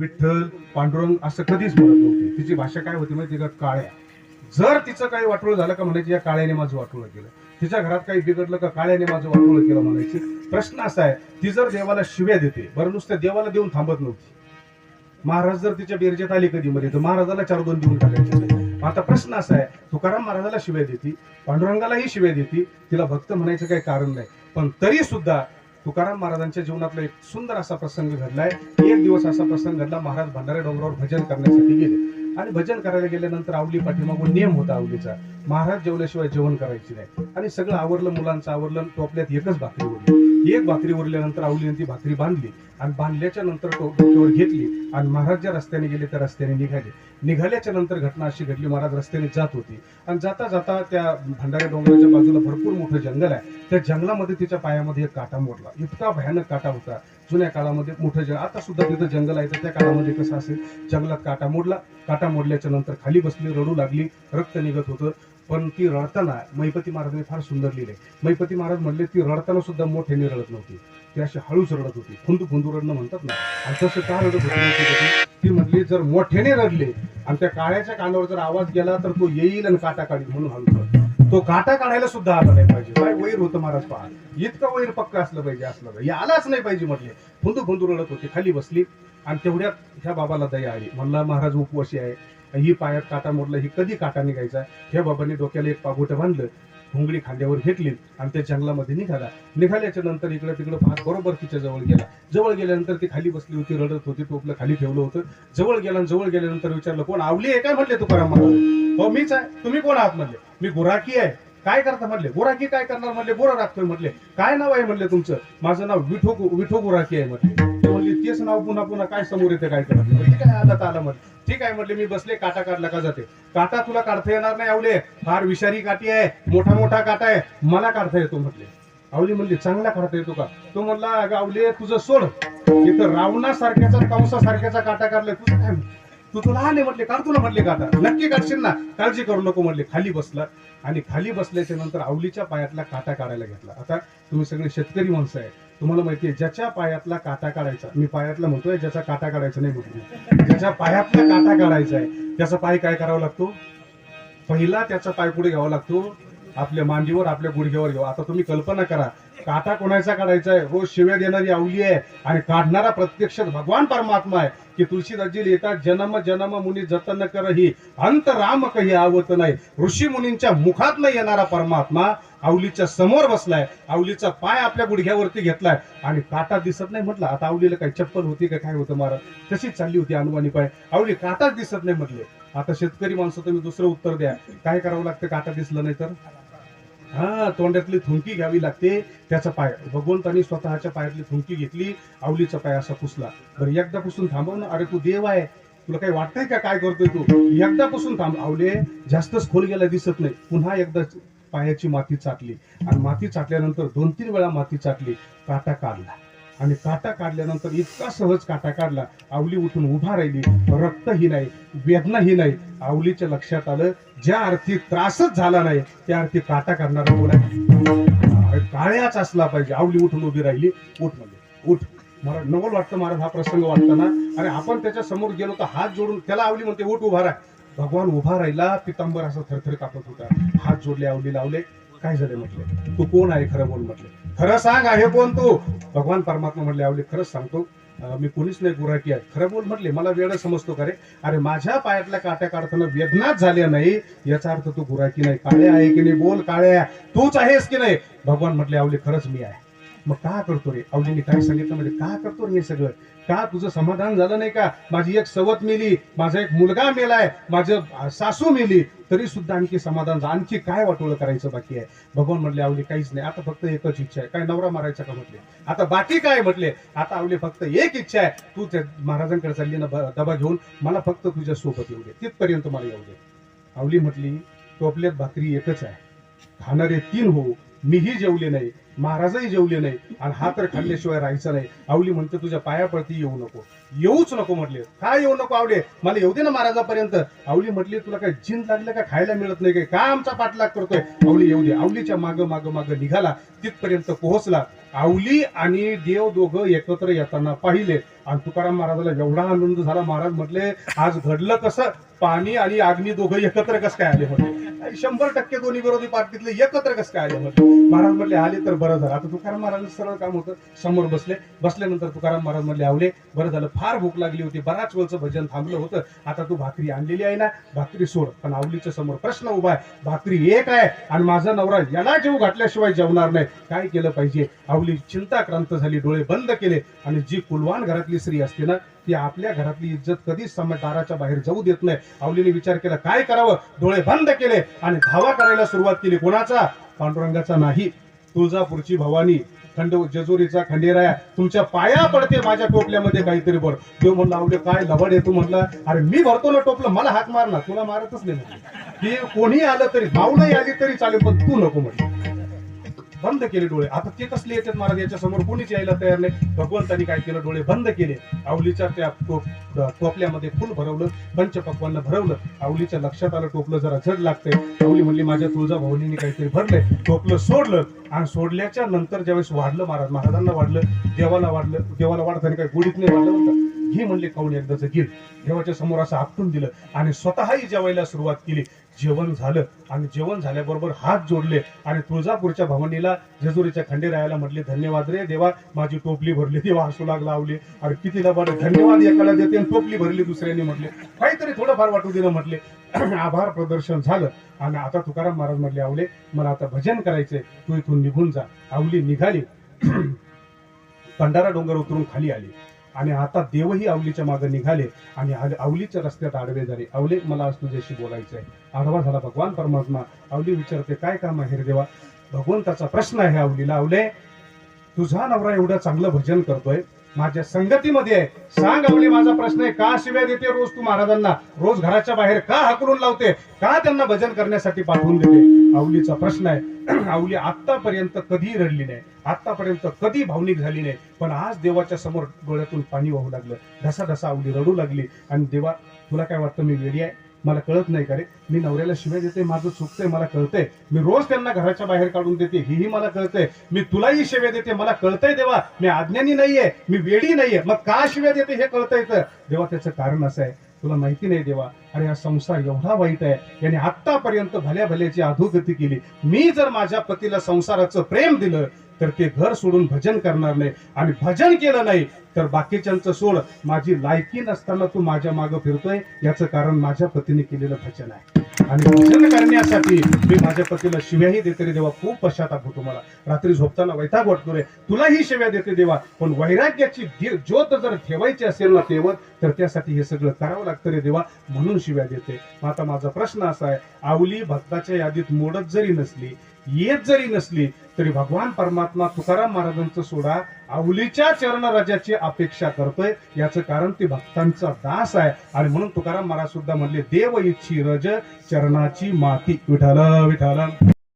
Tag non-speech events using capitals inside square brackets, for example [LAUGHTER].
विठ्ठल पांडुरंग असं कधीच म्हणत नव्हती. तिची भाषा काय होती माहिती का? काळ्या. जर तिचं काही वाटोळ झालं का म्हणायची या काळ्याने माझं वाटोळ केलं. तिच्या घरात काही बिघडलं का? काळ्याने माझं वाटोळ केलं म्हणायची. प्रश्न असा आहे ती जर देवाला शिव्या देते बरं नुसतं देवाला देऊन थांबत नव्हती. महाराज जर तिच्या बेरजेत आले कधी मध्ये तर महाराजाला चार दोन देऊन टाकायचे आता प्रश्न असा आहे तुकाराम महाराजाला शिव्या देती पांडुरंगालाही शिव्या देती तिला भक्त म्हणायचं काही कारण नाही. पण तरी सुद्धा तुकाराम महाराजांच्या जीवनातला एक सुंदर असा प्रसंग घडलाय. एक दिवस असा प्रसंग घडला महाराज भंडारे डोंगरावर भजन करण्यासाठी गेले. आणि भजन करायला गेल्यानंतर आवली पाठीमागून नियम होता आवलीचा. महाराज जेवल्याशिवाय जेवण करायची नाही. आणि सगळं आवरलं मुलांचं आवरलं टोपल्यात एकच भाकरी उरली एक भाकरी उरल्यानंतर आवलीने ती भाकरी बांधली आणि बांधल्याच्या नंतर तो डोक्यावर घेतली आणि महाराज ज्या रस्त्याने गेले त्या रस्त्याने निघाले. निघाल्याच्या नंतर घटना अशी घडली महाराज रस्त्याने जात होती. आणि जाता जाता त्या भंडाऱ्या डोंगराच्या बाजूला भरपूर मोठं जंगल आहे. त्या जंगलामध्ये तिच्या पायामध्ये एक काटा मोडला. इतका भयानक काटा होता. जुन्या काळामध्ये मोठं जंगल आता सुद्धा तिथं जंगल आहे तर त्या काळामध्ये कसं असेल? जंगलात काटा मोडला. काटा मोडल्याच्या नंतर खाली बसली रडू लागली. रक्त निघत होतं. पण ती रडताना मैपती महाराजांनी फार सुंदर लिहिले. मैपती महाराज म्हणले ती रडताना सुद्धा मोठ्याने रडत नव्हती. ती अशी हळूच रडत होती. खुंदू खुंदू रडणं म्हणतात ना आणि तसं का रडत होती ती? म्हणली जर मोठ्याने रडले आणि त्या काळ्याच्या कानावर जर आवाज गेला तर तो येईल आणि काटा काढील म्हणून हळू तो काटा काढायला सुद्धा आला नाही पाहिजे. काय वैर होतं महाराज पहा. इतकं वैर पक्क असलं पाहिजे असलं पाहिजे. आलाच नाही पाहिजे म्हटले. फुंदू फुंदू रडत होती खाली बसली आणि तेवढ्यात ह्या बाबाला दया आली. म्हणला महाराज उपवासी आहे. ही पायात काटा मोडला ही कधी काटा निघायचा? हे बाबांनी डोक्याला एक पागोटं बांधलं भोंगळी खांद्यावर घेतली आणि त्या जंगलामध्ये निघाला. निघाल्याच्या नंतर इकडे तिकडे पाहत बरोबर तिच्या जवळ गेला. जवळ गेल्यानंतर ती खाली बसली होती रडत होती टोपलं खाली ठेवलं होतं. जवळ गेला जवळ गेल्यानंतर विचारलं कोण आवली आहे काय? म्हटले तुकाराम महाराज. हो मीच आहे. तुम्ही कोण आहात? म्हणले. मी गुराकी आहे. काय करता? म्हटले गुराकी काय करणार? म्हणले. गोरा राखतोय. म्हटले काय नाव आहे? म्हणले तुमचं. माझं नाव विठो विठो गुराकी आहे. म्हटले तेच नाव पुन्हा पुन्हा काय समोर येते काय करा म्हणजे ठीक आहे आलं तर आलं ठीक आहे म्हटले मी बसले काटा काढला का जाते? काटा तुला काढता येणार नाही आवले. फार विषारी काठी आहे मोठा मोठा काटा आहे. मला काढता येतो म्हटले. आवली म्हणली चांगला काढता येतो का? तो म्हणला गावले तुझं सोड. इथं रावणासारख्याचा कंसासारख्याचा काटा काढलाय. तुझं काय तू तुला लहान आहे म्हटले. काढ तुला म्हटले काटा. नक्की काढशील ना. काळजी करू नको म्हटले. खाली बसला. आणि खाली बसल्याच्या नंतर आवलीच्या पायातला काटा काढायला घेतला. आता तुम्ही सगळे शेतकरी माणसं आहे. तुम्हाला माहिती आहे ज्याच्या पायातला काटा काढायचा मी पायातला म्हणतोय ज्याचा काटा काढायचा नाही म्हणतो ज्याच्या पायातला काटा काढायचा आहे त्याचा पाय काय करावा लागतो? पहिला त्याचा पाय पुढे घ्यावा लागतो आपल्या मांडीवर आपल्या गुडघ्यावर घ्यावा. आता तुम्ही कल्पना करा काटा कोणाचा काढायचा आहे? रोज शिव्या देणारी आवली आहे आणि काढणारा प्रत्यक्ष भगवान परमात्मा आहे की तुळशीदासजी लिहितात जन्म जन्म मुनी जतन कर ही अंत राम काही आवत नाही. ऋषी मुनींच्या मुखात न येणारा परमात्मा आवलीच्या समोर बसलाय आवलीचा पाय आपल्या गुडघ्यावरती घेतलाय आणि काटा दिसत नाही म्हटलं आता आवलीला काही चप्पल होती का? काय होतं महाराज? तशीच चालली होती अनुमानी पाय. आवली काटाच दिसत नाही म्हटले. आता शेतकरी माणसं तुम्ही दुसरं उत्तर द्या. काय करावं लागतं? काटा दिसलं नाही तर? हा तोंडातली थुंकी घ्यावी लागते त्याचा पाय. भगवंतानी स्वतःच्या पायातली थुंकी घेतली आवलीचा पाय असा पुसला. बरं एकदा पुसून थांबव ना. अरे तू देव आहे. तुला काही वाटतंय का? काय करतोय तू? एकदापासून थांब आवले. जास्तच खोल गेला दिसत नाही. पुन्हा एकदा पायाची माती चाटली. आणि माती चाटल्यानंतर दोन तीन वेळा माती चाटली. काटा काढला. आणि काटा काढल्यानंतर इतका सहज काटा काढला आवली उठून उभा राहिली. रक्तही नाही वेदनाही नाही. आवलीच्या लक्षात आलं ज्या अर्थी त्रासच झाला नाही त्या अर्थी काटा काढणारा बोला आहे. काळ्याच असला पाहिजे. आवली उठून उभी राहिली उठ म्हणजे. उठ. मला नवल वाटतं महाराज हा प्रसंग वाटताना. आणि आपण त्याच्यासमोर गेलो तर हात जोडून त्याला आवली म्हणते उठ उभा राह. भगवान उभा राहिला पितांबर असं थरथर कापत होता. हात जोडले आवली लावले. काय झाले म्हटले? तू कोण आहे खरं बोल म्हटले. खरं सांग आहे कोण तू? भगवान परमात्मा म्हटले आवले खरंच सांगतो मी कोणीच नाही गुराकी आहे. खरं बोल म्हटले मला वेळ समजतो का रे? अरे माझ्या पायातल्या काट्या काढताना वेदनाच झाल्या नाही याचा अर्थ तू गुराकी नाही. काळे आहे की नाही? बोल काळे तूच आहेस की नाही? भगवान म्हटले आवले खरंच मी आहे. मग का करतो रे? आवलीने काय सांगितलं म्हणजे का करतो रे हे सगळं? का तुझं समाधान झालं नाही का? माझी एक सवत मेली माझा एक मुलगा मेलाय माझं सासू मेली तरी सुद्धा आणखी समाधान झालं. आणखी काय वाटोळं करायचं बाकी आहे? भगवान म्हटले आवली काहीच नाही. आता फक्त एकच इच्छा आहे. काय नवरा मारायचा का म्हटले? आता बाकी काय म्हटले? आता आवली फक्त एक इच्छा आहे. तू त्या महाराजांकडे चालली ना दबा घेऊन मला फक्त तुझ्या सोबत येऊ दे. तिथपर्यंत मला येऊ दे. आवली म्हटली टोपल्यात भाकरी एकच आहे. खाणारे तीन हो मीही जेवले नाही. महाराजही जेवले नाही आणि हा तर खाल्ल्याशिवाय राहायचं नाही. आवली म्हणते तुझ्या पायापडती येऊ नको. येऊच नको म्हटले. काय येऊ नको आवडे मला येऊ दे ना महाराजापर्यंत. आवली म्हटली तुला काय जिन लागलं का? खायला मिळत नाही काय का आमचा पाठलाग करतोय? आवली येऊ दे. आवलीच्या माग माग माग निघाला. तिथपर्यंत पोहोचला. आवली आणि देव दोघं एकत्र येताना पाहिले. आणि तुकाराम महाराजाला एवढा आनंद झाला. महाराज म्हटले आज घडलं कसं? पाणी आणि अग्नी दोघं एकत्र कसं काय आले म्हटले शंभर टक्के दोन्ही विरोधी पार्टीतले एकत्र कसं काय आले म्हटले महाराज म्हटले आले तर बरं झालं. आता तुकाराम महाराज सरळ काम होतं समोर बसले. बसल्यानंतर तुकाराम महाराज म्हटले आवले बरं झालं फार भूक लागली होती. बराच वेळचं भजन थांबलं होतं. आता तू भाकरी आणलेली आहे ना भाकरी सोड. पण आवलीच्या समोर प्रश्न उभा आहे. भाकरी एक आहे आणि माझा नवरा याला जीव घातल्याशिवाय जेवणार नाही. काय केलं पाहिजे? आवली चिंताक्रांत झाली डोळे बंद केले. आणि जी कुलवान घरातली स्त्री असते ना ती आपल्या घरातली इज्जत कधीच सम दाराच्या बाहेर जाऊ देत नाही. आवलीने विचार केला काय करावं? डोळे बंद केले आणि धावा करायला सुरुवात केली. कोणाचा? पांडुरंगाचा नाही. तुळजापूरची भवानी खंड जेजुरीचा खंडेराया तुमच्या पाया पडते माझ्या टोपल्यामध्ये काहीतरी भर तो म्हणला आवडे काय लवड येतो म्हटलं अरे मी भरतो ना टोपलं मला हात मार तुला मारतच नाही म्हटलं. की कोणी आलं तरी भाऊ नाही आली तरी चालेल पण तू नको म्हटलं बंद केले डोळे. आता ते कसले येतात महाराज? याच्या समोर कोणीच यायला तयार नाही. भगवंतानी काय केलं? डोळे बंद केले. आवलीच्या त्या टोप टोपल्यामध्ये फुल भरवलं पंचपक्वांना भरवलं. आवलीच्या लक्षात आलं टोपलं जरा झड लागतंय. आवली म्हणली माझ्या तुळजा भाऊनीने काहीतरी भरलंय. टोपलं सोडलं आणि सोडल्याच्या नंतर ज्यावेळेस वाढलं महाराज महाराजांना वाढलं देवाला वाढलं देवाला वाढताना काही गोडीत नाही वाढलं होतं घे म्हणले काऊन एकदाच गिर देवाच्या समोर असं आपटून दिलं आणि स्वतःही जेवायला सुरुवात केली. जेवण झालं आणि जेवण झाल्याबरोबर हात जोडले आणि तुळजापूरच्या भवानीला जेजुरीच्या खंडेरायाला म्हटले धन्यवाद रे देवा माझी टोपली भरली देवा हसू लागला आवली आणि किती लबाड धन्यवाद एकाला देते आणि टोपली भरली दुसऱ्याने म्हटले. काहीतरी थोडंफार वाटू दिलं म्हटले. [CLEARS THROAT] आभार प्रदर्शन झालं आणि आता तुकाराम महाराज म्हटले आवले मला आता भजन करायचंय. तू इथून निघून जा. आवली निघाली. [CLEARS THROAT] पंढारा डोंगर उतरून खाली आली. आणि आता देवही आवलीच्या मागे निघाले आणि अवलीच्या आवलीच्या रस्त्यात आडवे झाले. आवले मला आज तुझ्याशी बोलायचं आहे. आडवा झाला भगवान परमात्मा आवली विचारते काय काम आहे देवा? भगवंताचा प्रश्न आहे आवलीला आवले तुझा नवरा एवढं चांगलं भजन करतोय माझ्या संगतीमध्ये आहे. सांग आवली माझा प्रश्न आहे. का शिव्या देते रोज तू महाराजांना? रोज घराच्या बाहेर का हाकलून लावते? का त्यांना भजन करण्यासाठी पाठवून देते? आवलीचा प्रश्न आहे. [CLEARS THROAT] आवली आतापर्यंत कधी रडली नाही. आतापर्यंत कधी भावनिक झाली नाही. पण आज देवाच्या समोर डोळ्यातून पाणी वाहू लागलं. धसा धसा आवली रडू लागली. आणि देवा तुला काय वाटतं? मी वेडी आहे? मला कळत नाही का रे? मी नवऱ्याला शिव्या देते माझं चुकतंय मला कळतंय. मी रोज त्यांना घराच्या बाहेर काढून देते हेही मला कळतंय. मी तुलाही शिव्या देते मला कळतंय देवा. मी आज्ञानी नाहीये मी वेडी नाहीये. मग का शिव्या देते हे कळतंय तर? देवा त्याचं कारण असं आहे. तुला माहिती नाही देवा. अरे हा संसार एवढा वाईट आहे. याने आतापर्यंत भल्या भल्याची अधोगती केली. मी जर माझ्या पतीला संसाराचं प्रेम दिलं तर ते घर सोडून भजन करणार नाही. आणि भजन केलं नाही तर बाकीच्यांचं सोड. माझी लायकी नसताना तू माझ्या मागं फिरतोय. याचं कारण माझ्या पतीने केलेलं भजन आहे. आणि भजन करण्यासाठी मी माझ्या पतीला शिव्याही देते रे देवा खूप पश्चाताप होतो मला. रात्री झोपताना वैताग वाटतो रे तुलाही शिव्या देते देवा पण वैराग्याची ज्योत जर ठेवायची असेल ना तेवत तर त्यासाठी हे सगळं करावं लागतं रे देवा म्हणून शिव्या देते. आता माझा प्रश्न असा आहे आवली भक्ताच्या यादीत मोडत जरी नसली येत जरी नसली तरी भगवान परमात्मा तुकाराम महाराजांचं सोडा आवलीच्या चरणराजाची अपेक्षा करतोय. याचं कारण ते भक्तांचा दास आहे. आणि म्हणून तुकाराम महाराज सुद्धा म्हणले देव इच्छी रज चरणाची माती. विठाल विठाल